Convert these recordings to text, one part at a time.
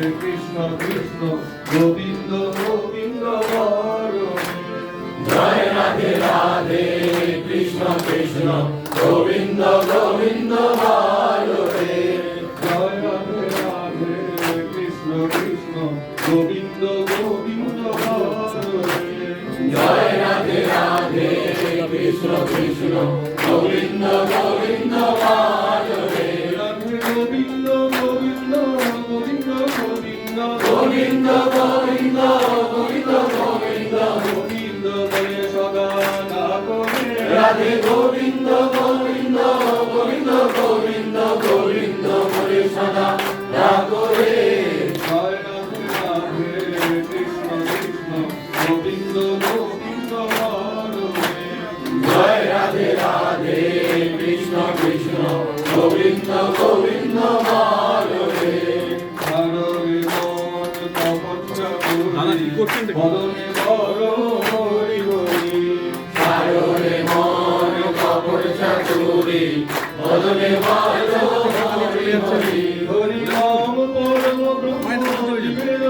কৃষ্ণ কৃষ্ণ গোবিন্দ গোবিন্দ জয় রাধে রাধে কৃষ্ণ কৃষ্ণ গোবিন্দ গোবিন্দ হরে জয় রাধে রাধে কৃষ্ণ কৃষ্ণ গোবিন্দ গোবিন্দ হরে জয় রাধে রাধে কৃষ্ণ কৃষ্ণ রাধে গোবিন্দ গোবিন্দ গোবিন্দ গোবিন্দ গোবিন্দ বলে সদা। ডাকো রে জয় রাধে রাধে কৃষ্ণ কৃষ্ণ গোবিন্দ গোবিন্দ মারে হরে মন তপচ্চ বদনে বড় হরি হরি হরে হরি বদনে বাজো হরি হরি হরি রাম পরম ব্রহ্ম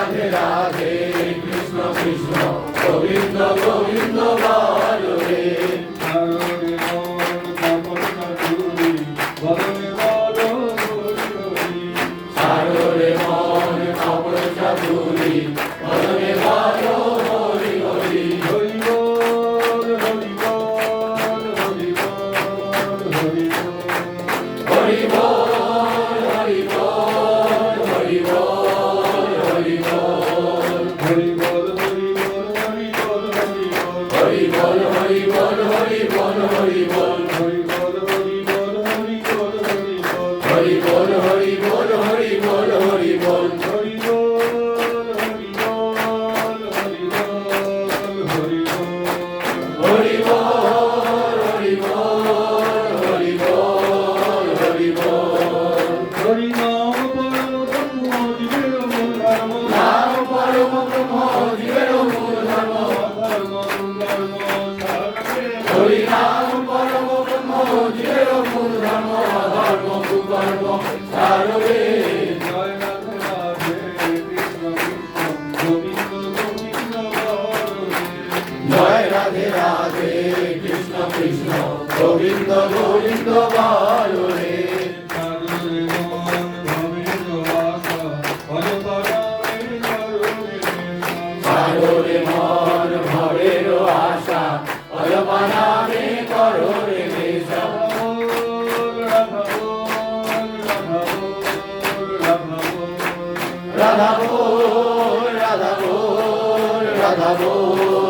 রাধে রাধে কৃষ্ণ কৃষ্ণ গোবিন্দ গোবিন্দ বালরে সাররে মন কাপড় চাতুরি মনে ভালো হরি হরি। হরি বল হরি বল হরি বল। হরি বল গোবিন্দ বায়ু রে সাগরে মন ভবের আশা অল্পনামে করো রে রাধা বোল রাধা বোল রাধা বোল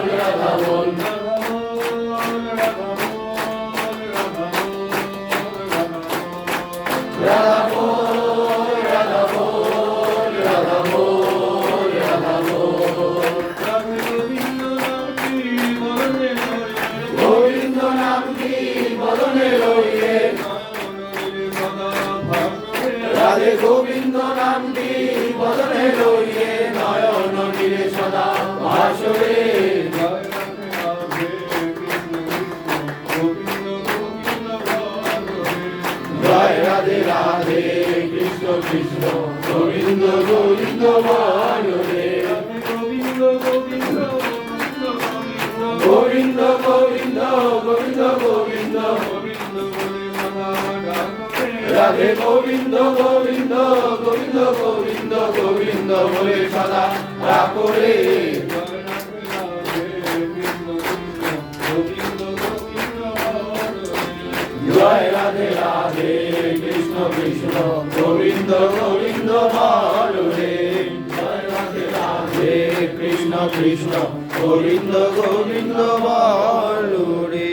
রাধে গোবিন্দ গোবিন্দ গোবিন্দ গোবিন্দ গোবিন্দ বলে সদা রাখরে জয় রাধে রাধে কৃষ্ণ কৃষ্ণ গোবিন্দ গোবিন্দ রাধে কৃষ্ণ কৃষ্ণ গোবিন্দ গোবিন্দ বলে